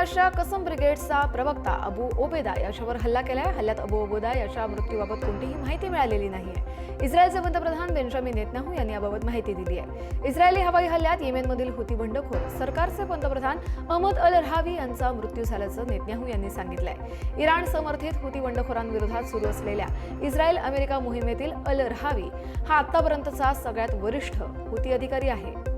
हमासच्या कसम ब्रिगेडचा प्रवक्ता अबू ओबेदा याच्यावर हल्ला केलाय. हल्ल्यात अबू ओबेदा याच्या मृत्यूबाबत कोणतीही माहिती मिळालेली नाही आहे इस्रायलचे पंतप्रधान बेंजामिन नेतन्याहू यांनी याबाबत माहिती दिली आहे. इस्रायली हवाई हल्ल्यात येमेनमधील हुती बंडखोर सरकारचे पंतप्रधान अहमद अल रहावी यांचा मृत्यू झाल्याचं नेतन्याहू यांनी सांगितलंय. इराण समर्थित हुती बंडखोरांविरोधात सुरू असलेल्या इस्रायल अमेरिका मोहिमेतील अल रहावी हा आतापर्यंतचा सगळ्यात वरिष्ठ हुती अधिकारी आहे.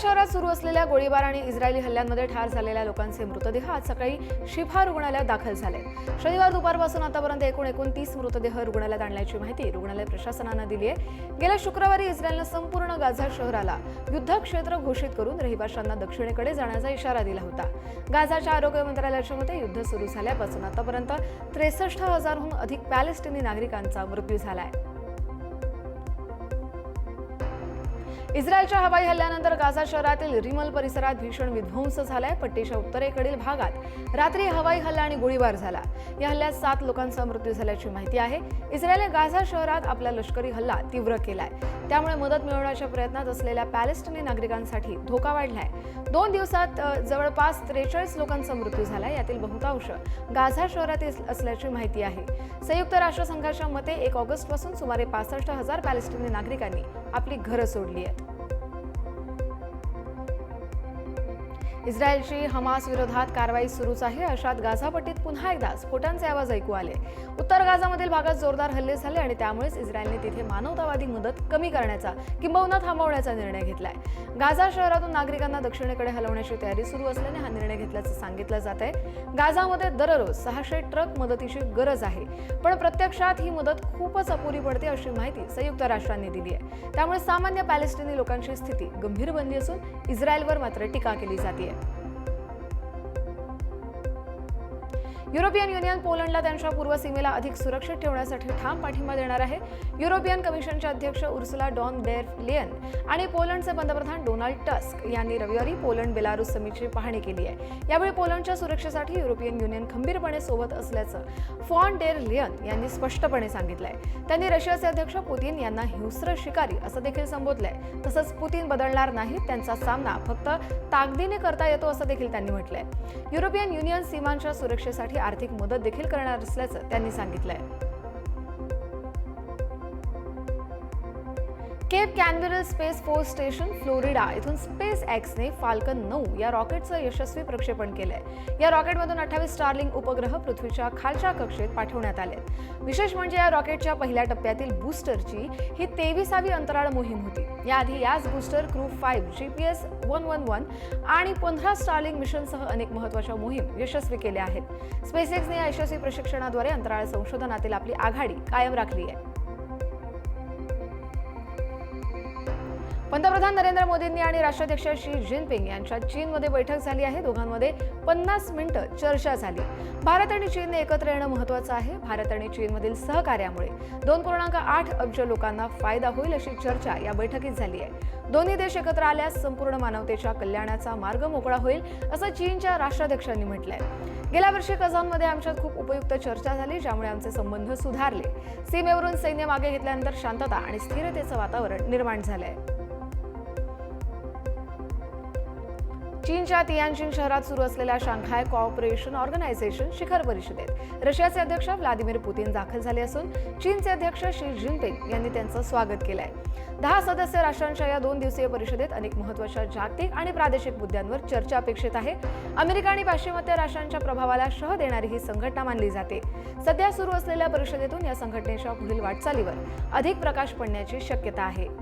शहरात सुरू असलेल्या गोळीबार आणि इस्रायली हल्ल्यांमध्ये ठार झालेल्या लोकांचे मृतदेह आज सकाळी शिफा रुग्णालयात दाखल झाले. शनिवार दुपारपासून आतापर्यंत एकूण एकोणतीस मृतदेह रुग्णालयात आणल्याची माहिती रुग्णालय प्रशासनानं दिली आहे. गेल्या शुक्रवारी इस्रायलनं संपूर्ण गाझा शहराला युद्धक्षेत्र घोषित करून रहिवाशांना दक्षिणेकडे जाण्याचा इशारा दिला होता. गाझाच्या आरोग्य मंत्रालयाच्या मते युद्ध सुरू झाल्यापासून आतापर्यंत त्रेसष्ट हजारहून अधिक पॅलेस्टिनी नागरिकांचा मृत्यू झाला आहे इस्रायलच्या हवाई हल्ल्यानंतर गाझा शहरातील रिमल परिसरात भीषण विध्वंस झालाय. पट्टीच्या उत्तरेकडील भागात रात्री हवाई हल्ला आणि गोळीबार झाला. या हल्ल्यात सात लोकांचा मृत्यू झाल्याची माहिती आहे. इस्रायलने गाझा शहरात आपला लष्करी हल्ला तीव्र केलाय. त्यामुळे मदत मिळवण्याच्या प्रयत्नात असलेल्या पॅलेस्टिनी नागरिकांसाठी धोका वाढलाय. दोन दिवसात जवळपास त्रेचाळीस लोकांचा मृत्यू झाला यातील बहुतांश गाझा शहरातील असल्याची माहिती आहे. संयुक्त राष्ट्रसंघाच्या मते एक ऑगस्टपासून सुमारे पासष्ट हजार पॅलेस्टिनी नागरिकांनी आपली घरं सोडली आहेत. इस्रायलची हमास विरोधात कारवाई सुरूच आहे. अशात गाझापट्टीत पुन्हा एकदा स्फोटांचे आवाज ऐकू आले. उत्तर गाझामधील भागात जोरदार हल्ले झाले आणि त्यामुळेच इस्रायलने तिथे मानवतावादी मदत कमी करण्याचा किंबहुना थांबवण्याचा निर्णय घेतलाय. गाझा शहरातून नागरिकांना दक्षिणेकडे हलवण्याची तयारी सुरू असल्याने हा निर्णय घेतल्याचं सांगितलं जात आहे. गाझामध्ये दररोज सहाशे ट्रक मदतीची गरज आहे. पण प्रत्यक्षात ही मदत खूपच अपुरी पडते अशी माहिती संयुक्त राष्ट्रांनी दिली आहे. त्यामुळे सामान्य पॅलेस्टिनी लोकांची स्थिती गंभीर बनली असून इस्रायलवर मात्र टीका केली जाते युरोपियन युनियन पोलंडला त्यांच्या पूर्व सीमेला अधिक सुरक्षित ठेवण्यासाठी ठाम पाठिंबा देणार आहे. युरोपियन कमिशनचे अध्यक्ष उर्सुला डॉन बेर लियन आणि पोलंडचे पंतप्रधान डोनाल्ड टस्क यांनी रविवारी पोलंड बेलारूस समितीची पाहणी केली आहे. यावेळी पोलंडच्या सुरक्षेसाठी युरोपियन युनियन खंबीरपणे सोबत असल्याचं फॉन डेर लियन यांनी स्पष्टपणे सांगितलंय. त्यांनी रशियाचे अध्यक्ष पुतीन यांना हिंस्र शिकारी असं देखील संबोधलंय. तसंच पुतीन बदलणार नाहीत त्यांचा सामना फक्त ताकदीने करता येतो असं देखील त्यांनी म्हटलंय. युरोपियन युनियन सीमांच्या सुरक्षेसाठी आर्थिक मदत देखील करणार असल्याचं त्यांनी सांगितलं आहे Cape Canaveral Space Force Station Florida इथून स्पेस एक्सने फाल्कन नऊ या रॉकेटचं यशस्वी प्रक्षेपण केलंय. या रॉकेटमधून अठ्ठावीस स्टारलिंग उपग्रह पृथ्वीच्या खालच्या कक्षेत पाठवण्यात आले विशेष म्हणजे या रॉकेटच्या पहिल्या टप्प्यातील बूस्टरची ही तेविसावी अंतराळ मोहीम होती. याआधी याच booster crew five G P S one one one आणि पंधरा स्टारलिंग मिशनसह अनेक महत्त्वाच्या मोहीम यशस्वी केल्या आहेत. स्पेस एक्सने या यशस्वी प्रशिक्षणाद्वारे अंतराळ संशोधनातील आपली आघाडी कायम राखली आहे. पंतप्रधान नरेंद्र मोदींनी आणि राष्ट्राध्यक्ष शी जिनपिंग यांच्यात चीनमध्ये बैठक झाली आहे. दोघांमध्ये पन्नास मिनिटं चर्चा झाली. भारत आणि चीनने एकत्र येणं महत्वाचं आहे. भारत आणि चीनमधील सहकार्यामुळे दोन पूर्णांक आठ अब्ज लोकांना फायदा होईल अशी चर्चा या बैठकीत झाली आहे. दोन्ही देश एकत्र आल्यास संपूर्ण मानवतेच्या कल्याणाचा मार्ग मोकळा होईल असं चीनच्या राष्ट्राध्यक्षांनी म्हटलंय. गेल्या वर्षी कझानमध्ये आमच्यात खूप उपयुक्त चर्चा झाली ज्यामुळे आमचे संबंध सुधारले. सीमेवरून सैन्य मागे घेतल्यानंतर शांतता आणि स्थिरतेचं वातावरण निर्माण झालंय. चीनच्या तियानजिन शहरात सुरू असलेल्या शांघाय कॉऑपरेशन ऑर्गनायझेशन शिखर परिषदेत. रशियाचे अध्यक्ष व्लादिमीर पुतीन दाखल झाले असून चीनचे अध्यक्ष शी जिनपिंग यांनी त्यांचं स्वागत केलंय. दहा सदस्य राष्ट्रांच्या या दोन दिवसीय परिषदेत अनेक महत्त्वाच्या जागतिक आणि प्रादेशिक मुद्द्यांवर चर्चा अपेक्षित आहे. अमेरिका आणि पाश्चिमात्य राष्ट्रांच्या प्रभावाला शह देणारी ही संघटना मानली जाते. सध्या सुरू असलेल्या परिषदेतून या संघटनेच्या पुढील वाटचालीवर अधिक प्रकाश पडण्याची शक्यता आहे.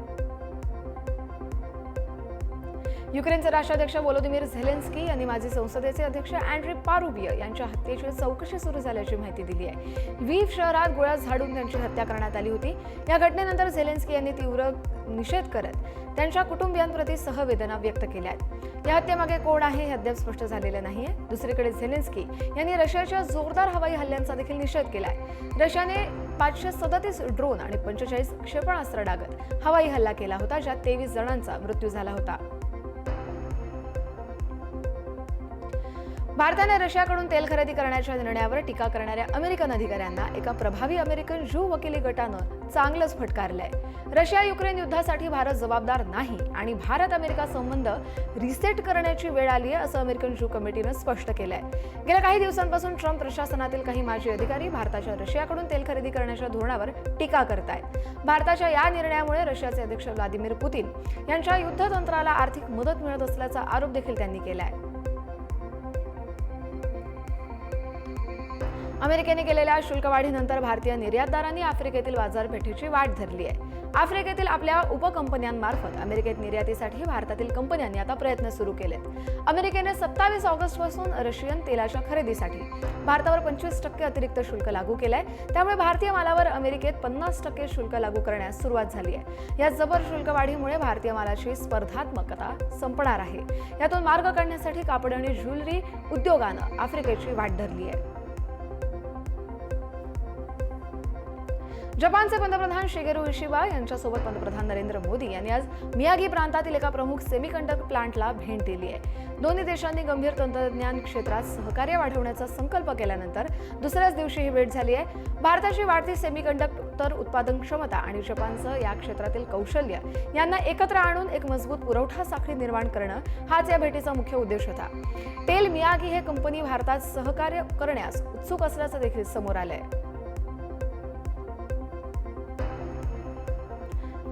युक्रेनचे राष्ट्राध्यक्ष वोलोदिमीर झेलेन्स्की यांनी माजी संसदेचे अध्यक्ष अँड्री पारुबिय यांच्या हत्येची चौकशी सुरू झाल्याची माहिती दिली आहे. व्हीव शहरात गोळ्या झाडून त्यांची हत्या करण्यात आली होती. या घटनेनंतर झेलेन्स्की यांनी तीव्र निषेध करत त्यांच्या कुटुंबियांप्रती सहवेदना व्यक्त केल्या आहेत. या हत्येमागे कोण आहे हे अद्याप स्पष्ट झालेलं नाहीये दुसरीकडे झेलेन्स्की यांनी रशियाच्या जोरदार हवाई हल्ल्यांचा देखील निषेध केलाय रशियाने पाचशे सदतीस ड्रोन आणि पंचेचाळीस क्षेपणास्त्र डागत हवाई हल्ला केला होता ज्यात तेवीस जणांचा मृत्यू झाला होता. भारताने रशियाकडून तेल खरेदी करण्याच्या निर्णयावर टीका करणाऱ्या अमेरिकन अधिकाऱ्यांना एका प्रभावी अमेरिकन ज्यू वकिली गटानं चांगलंच फटकारलंय. रशिया युक्रेन युद्धासाठी भारत जबाबदार नाही आणि भारत अमेरिका संबंध रिसेट करण्याची वेळ आली आहे असं अमेरिकन ज्यू कमिटीनं स्पष्ट केलंय. गेल्या काही दिवसांपासून ट्रम्प प्रशासनातील काही माजी अधिकारी भारताच्या रशियाकडून तेल खरेदी करण्याच्या धोरणावर टीका करतायत. भारताच्या या निर्णयामुळे रशियाचे अध्यक्ष व्लादिमीर पुतीन यांच्या युद्धतंत्राला आर्थिक मदत मिळत असल्याचा आरोप देखील त्यांनी केलाय. अमेरिकेने केलेल्या शुल्कवाढीनंतर भारतीय निर्यातदारांनी आफ्रिकेतील बाजारपेठेची वाट धरली आहे. आफ्रिकेतील आपल्या उपकंपन्यांमार्फत अमेरिकेत निर्यातीसाठी भारतातील कंपन्यांनी आता प्रयत्न सुरू केलेत. अमेरिकेने सत्तावीस ऑगस्टपासून रशियन तेलाच्या खरेदीसाठी भारतावर पंचवीस टक्के अतिरिक्त शुल्क लागू केलंय. त्यामुळे भारतीय मालावर अमेरिकेत पन्नास टक्के शुल्क लागू करण्यास सुरुवात झाली आहे. या जबर शुल्क वाढीमुळे भारतीय मालाची स्पर्धात्मकता संपणार आहे. यातून मार्ग काढण्यासाठी कापड आणि ज्वेलरी उद्योगानं आफ्रिकेची वाट धरली आहे. जपानचे पंतप्रधान शिगेरू इशिबा यांच्यासोबत पंतप्रधान नरेंद्र मोदी यांनी आज मियागी प्रांतातील एका प्रमुख सेमीकंडक्टर प्लांटला भेट दिली आहे. दोन्ही देशांनी गंभीर तंत्रज्ञान क्षेत्रात सहकार्य वाढवण्याचा संकल्प केल्यानंतर दुसऱ्याच दिवशी ही भेट झाली आहे. भारताची वाढती सेमीकंडक्टर उत्पादन क्षमता आणि जपानचं या क्षेत्रातील कौशल्य यांना एकत्र आणून एक मजबूत पुरवठा साखळी निर्माण करणं हाच या भेटीचा मुख्य उद्देश होता. टेल मियागी हे कंपनी भारतात सहकार्य करण्यास उत्सुक असल्याचं देखील समोर आलं आहे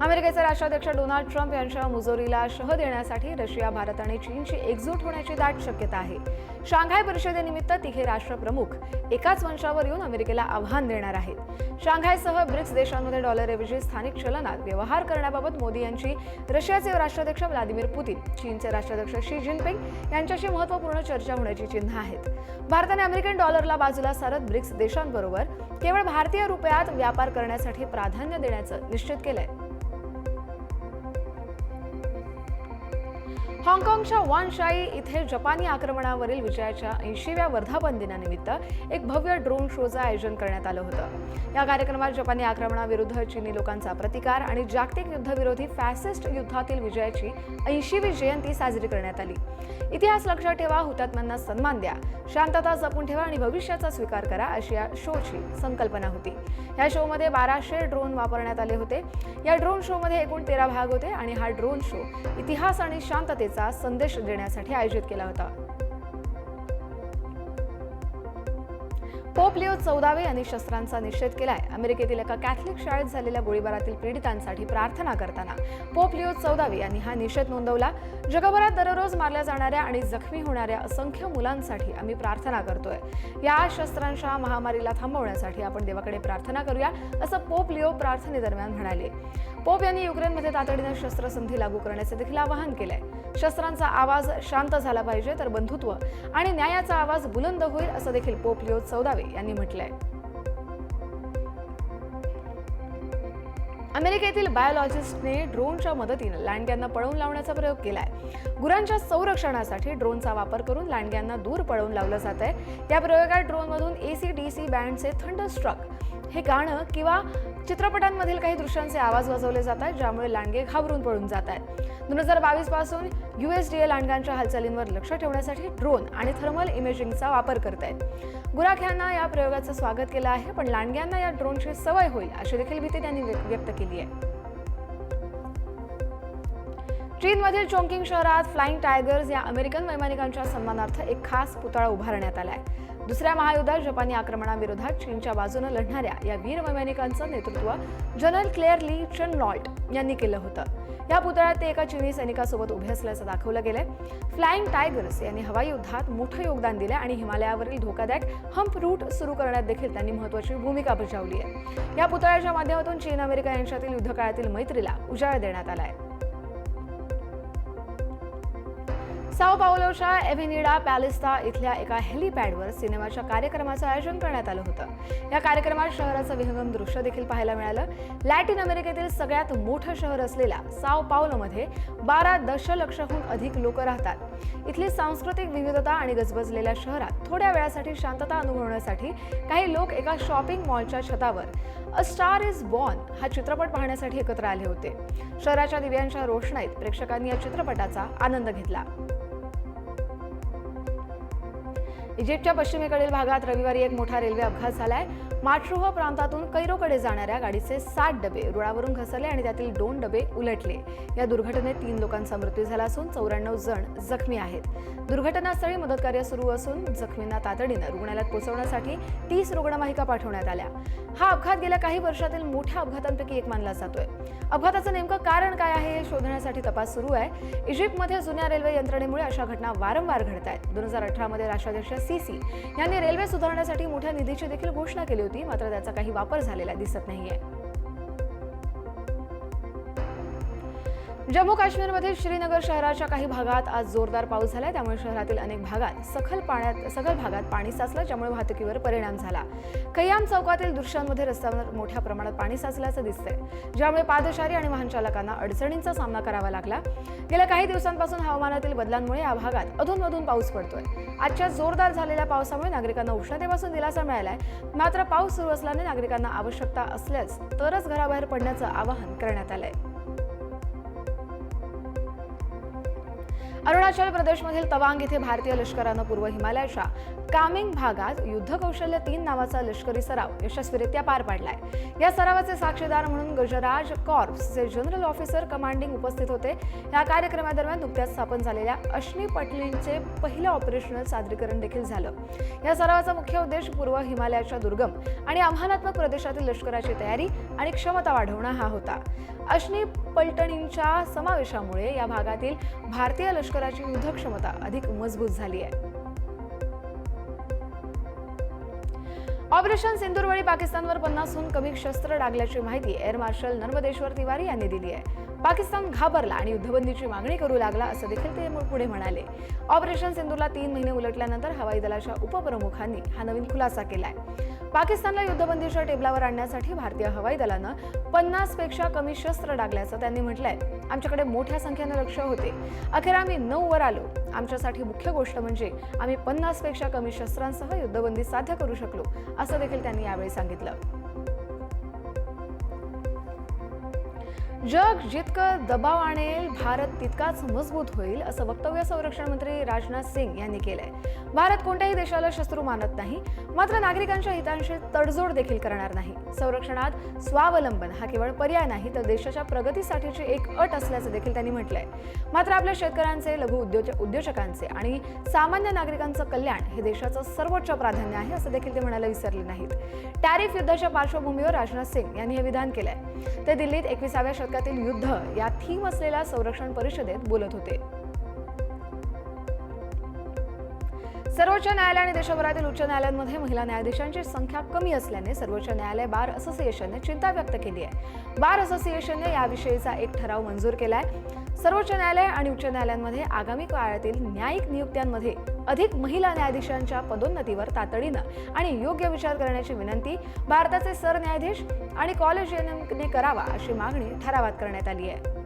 अमेरिकेचे राष्ट्राध्यक्ष डोनाल्ड ट्रम्प यांच्या मुजोरीला शह देण्यासाठी रशिया भारत आणि चीनची एकजूट होण्याची दाट शक्यता आहे. शांघाय परिषदेनिमित्त तिघे राष्ट्रप्रमुख एकाच मंचावर येऊन अमेरिकेला आव्हान देणार आहेत. शांघायसह ब्रिक्स देशांमध्ये डॉलरऐवजी स्थानिक चलनात व्यवहार करण्याबाबत मोदी यांची रशियाचे राष्ट्राध्यक्ष व्लादिमीर पुतीन चीनचे राष्ट्राध्यक्ष शी जिनपिंग यांच्याशी महत्त्वपूर्ण चर्चा होण्याची चिन्ह आहेत. भारताने अमेरिकन डॉलरला बाजूला सारत ब्रिक्स देशांबरोबर केवळ भारतीय रुपयात व्यापार करण्यासाठी प्राधान्य देण्याचं निश्चित केलंय. हाँगकाँगच्या वानशाई इथे जपानी आक्रमणावरील विजयाच्या ऐंशीव्या वर्धापन दिनानिमित्त एक भव्य ड्रोन शोचं आयोजन करण्यात आलं होतं. या कार्यक्रमात जपानी आक्रमणाविरुद्ध चीनी लोकांचा प्रतिकार आणि जागतिक युद्धविरोधी फॅसिस्ट युद्धातील विजयाची ऐंशीवी जयंती साजरी करण्यात आली. इतिहास लक्षात ठेवा हुतात्म्यांना सन्मान द्या शांतता जपून ठेवा आणि भविष्याचा स्वीकार करा अशी या शोची संकल्पना होती. या शोमध्ये बाराशे ड्रोन वापरण्यात आले होते. या ड्रोन शोमध्ये एकूण तेरा भाग होते आणि हा ड्रोन शो इतिहास आणि शांततेचा संदेश देण्यासाठी आयोजित केला होता. पोप लिओ चौदावे यांनी शस्त्रांचा निषेध केलाय. अमेरिकेतील एका कॅथलिक शाळेत झालेल्या गोळीबारातील पीडितांसाठी प्रार्थना करताना पोप लिओ चौदावे यांनी हा निषेध नोंदवला. जगभरात दररोज मारल्या जाणाऱ्या आणि जखमी होणाऱ्या असंख्य मुलांसाठी आम्ही प्रार्थना करतोय. या शस्त्रांच्या महामारीला थांबवण्यासाठी आपण देवाकडे प्रार्थना करूया असं पोप लिओ प्रार्थनेदरम्यान म्हणाले. पोप यांनी युक्रेनमध्ये तातडीनं शस्त्रसंधी लागू करण्याचे देखील आवाहन केलंय. शस्त्रांचा आवाज शांत झाला पाहिजे तर बंधुत्व आणि न्यायाचा आवाज बुलंद होईल असं देखील पोप लिओ चौदावे यांनी म्हटलंय. अमेरिकेतील बायोलॉजिस्टने ड्रोनच्या मदतीनं लांडग्यांना पळवून लावण्याचा प्रयोग केलाय. गुरांच्या संरक्षणासाठी ड्रोनचा वापर करून लांडग्यांना दूर पळवून लावलं जात आहे या प्रयोगात ड्रोनमधून ए सी डी सी बँडचे थंड स्ट्रक हे गाणं किंवा चित्रपटांमधील काही दृश्यांचे आवाज वाजवले जात आहेत ज्यामुळे लांडगे घाबरून पळून जात आहेत दोन हजार बावीसपासून ए लांडग्यांच्या हालचालींवर लक्ष ठेवण्यासाठी ड्रोन आणि थर्मल इमेजिंगचा वापर करत आहेत गुराख यांना या प्रयोगाचं स्वागत केलं आहे पण लांडग्यांना या ड्रोनची सवय होईल अशी देखील भीती त्यांनी व्य- व्यक्त केली आहे. चीनमधील चोंकिंग शहरात फ्लाइंग टायगर्स या अमेरिकन वैमानिकांच्या सन्मानार्थ एक खास पुतळा उभारण्यात आला आहे दुसऱ्या महायुद्धात जपानी आक्रमणाविरोधात चीनच्या बाजूने लढणाऱ्या या वीर वैमानिकांचं नेतृत्व जनरल क्लेअर ली चनलॉल्ट यांनी केलं होतं. या पुतळ्यात ते एका चीनी सैनिकासोबत उभे असल्याचं दाखवलं गेलंय. फ्लाइंग टायगर्स यांनी हवाई युद्धात मोठं योगदान दिलं आणि हिमालयावरील धोकादायक हम्प रूट सुरू करण्यात देखील त्यांनी महत्वाची भूमिका बजावली आहे. या पुतळ्याच्या माध्यमातून चीन अमेरिका यांच्यातील युद्धकाळातील मैत्रीला उजाळा देण्यात आला आहे साओ पावलोच्या एव्हेनिडा पॅलेस्ता इथल्या एका हेलिपॅडवर सिनेमाच्या कार्यक्रमाचं आयोजन करण्यात आलं होतं. या कार्यक्रमात शहराचं विहंगम दृश्य देखील पाहायला मिळालं. लॅटिन अमेरिकेतील सगळ्यात मोठं शहर असलेल्या साओ पावलोमध्ये बारा दशलक्षहून अधिक लोक राहतात. इथली सांस्कृतिक विविधता आणि गजबजलेल्या शहरात थोड्या वेळासाठी शांतता अनुभवण्यासाठी काही लोक एका शॉपिंग मॉलच्या छतावर अ स्टार इज बॉर्न हा चित्रपट पाहण्यासाठी एकत्र आले होते. शहराच्या दिव्यांच्या रोषणाईत प्रेक्षकांनी या चित्रपटाचा आनंद घेतला. इजिप्तच्या पश्चिमेकडील भागात रविवारी एक मोठा रेल्वे अपघात झालाय. माट्रोह प्रांतातून कैरोकडे जाणाऱ्या गाडीचे सात डबे रुळावरून घसरले आणि त्यातील दोन डबे उलटले. या दुर्घटनेत तीन लोकांचा मृत्यू झाला असून चौऱ्याण्णव जण जखमी आहेत. दुर्घटनास्थळी मदतकार्य सुरू असून जखमींना तातडीनं रुग्णालयात पोहोचवण्यासाठी तीस रुग्णवाहिका पाठवण्यात आल्या. हा अपघात गेल्या काही वर्षातील मोठ्या अपघातांपैकी एक मानला जातोय. अपघाताचं नेमकं कारण काय आहे हे शोधण्यासाठी तपास सुरू आहे. इजिप्तमध्ये जुन्या रेल्वे यंत्रणेमुळे अशा घटना वारंवार घडत आहेत दोन हजार अठरामध्ये राष्ट्राध्यक्ष सीसी यांनी रेल्वे सुधारण्यासाठी मोठ्या निधीची देखील घोषणा केली होती मात्र त्याचा काही वापर झालेला दिसत नाहीये. जम्मू काश्मीरमधील श्रीनगर शहराच्या काही भागात आज जोरदार पाऊस झाला त्यामुळे शहरातील अनेक भागात सखल पाण्यात सखल भागात पाणी साचलं ज्यामुळे वाहतुकीवर परिणाम झाला. कयाम चौकातील दृश्यांमध्ये रस्त्यावर मोठ्या प्रमाणात पाणी साचल्याचं दिसतंय. ज्यामुळे पादचारी आणि वाहन चालकांना अडचणींचा सामना करावा लागला. गेल्या काही दिवसांपासून हवामानातील बदलांमुळे या भागात अधूनमधून पाऊस पडतोय. आजच्या जोरदार झालेल्या पावसामुळे नागरिकांना उष्णतेपासून दिलासा मिळालाय. मात्र पाऊस सुरू असल्याने नागरिकांना आवश्यकता असल्यास तरच घराबाहेर पडण्याचं आवाहन करण्यात आलंय. अरुणाचल प्रदेशमधील तवांग येथे भारतीय लष्करानं पूर्व हिमालयाच्या कामिंग भागात युद्ध कौशल्य तीन नावाचा लष्करी सराव यशस्वीरित्या पार पाडलाय. या सरावाचे साक्षीदार म्हणून गजराज कॉर्प्सचे जनरल ऑफिसर कमांडिंग उपस्थित होते. या कार्यक्रमादरम्यान नुकत्याच स्थापन झालेल्या अश्नी पटलींचे पहिलं ऑपरेशनल सादरीकरण देखील झालं. या सरावाचा मुख्य उद्देश पूर्व हिमालयाच्या दुर्गम आणि आव्हानात्मक प्रदेशातील लष्कराची तयारी आणि क्षमता वाढवणं हा होता. अश्नी पलटणींच्या समावेशामुळे या भागातील भारतीय लष्कराची युद्ध क्षमता अधिक मजबूत झाली आहे. ऑपरेशन सिंदूरवेळी पाकिस्तानवर पन्नासहून कमी शस्त्र डागल्याची माहिती एअर मार्शल नर्मदेश्वर तिवारी यांनी दिली आहे. पाकिस्तान घाबरला आणि युद्धबंदीची मागणी करू लागला असं देखील ते पुढे म्हणाले. ऑपरेशन सिंदूरला तीन महिने उलटल्यानंतर हवाई दलाच्या उपप्रमुखांनी हा नवीन खुलासा केलाय. पाकिस्तानला युद्धबंदीच्या टेबलावर आणण्यासाठी भारतीय हवाई दलानं पन्नासपेक्षा कमी शस्त्र डागल्याचं त्यांनी म्हटलंय. आमच्याकडे मोठ्या संख्येनं लक्ष होते. अखेर आम्ही नऊ वर आलो. आमच्यासाठी मुख्य गोष्ट म्हणजे आम्ही पन्नासपेक्षा कमी शस्त्रांसह युद्धबंदी साध्य करू शकलो असं देखील त्यांनी यावेळी सांगितलं. जग जितकं दबाव आणेल भारत तितकाच मजबूत होईल असं वक्तव्य संरक्षण मंत्री राजनाथ सिंग यांनी केलंय. भारत कोणत्याही देशाला शत्रू मानत नाही मात्र नागरिकांच्या हितांशी तडजोड देखील करणार नाही. संरक्षणात स्वावलंबन हा केवळ पर्याय नाही तर देशाच्या प्रगतीसाठीची एक अट असल्याचं देखील त्यांनी म्हटलंय. मात्र आपल्या शेतकऱ्यांचे लघु उद्योज उद्योजकांचे आणि सामान्य नागरिकांचं कल्याण हे देशाचं सर्वोच्च प्राधान्य आहे असं देखील ते म्हणायला विसरले नाहीत. टॅरिफ युद्धाच्या पार्श्वभूमीवर राजनाथ सिंग यांनी हे विधान केलंय. ते दिल्लीत एकविसाव्या शतकातील युद्ध या थीम असलेल्या संरक्षण परिषदेत बोलत होते. सर्वोच्च न्यायालय आणि देशभरातील उच्च न्यायालयांमध्ये महिला न्यायाधीशांची संख्या कमी असल्याने सर्वोच्च न्यायालय बार असोसिएशनने चिंता व्यक्त केली आहे. बार असोसिएशनने याविषयीचा एक ठराव मंजूर केला आहे सर्वोच्च न्यायालय आणि उच्च न्यायालयांमध्ये आगामी काळातील न्यायिक नियुक्त्यांमध्ये अधिक महिला न्यायाधीशांच्या पदोन्नतीवर तातडीनं आणि योग्य विचार करण्याची विनंती भारताचे सरन्यायाधीश आणि कॉलेजियनने करावा अशी मागणी ठरावात करण्यात आली आहे.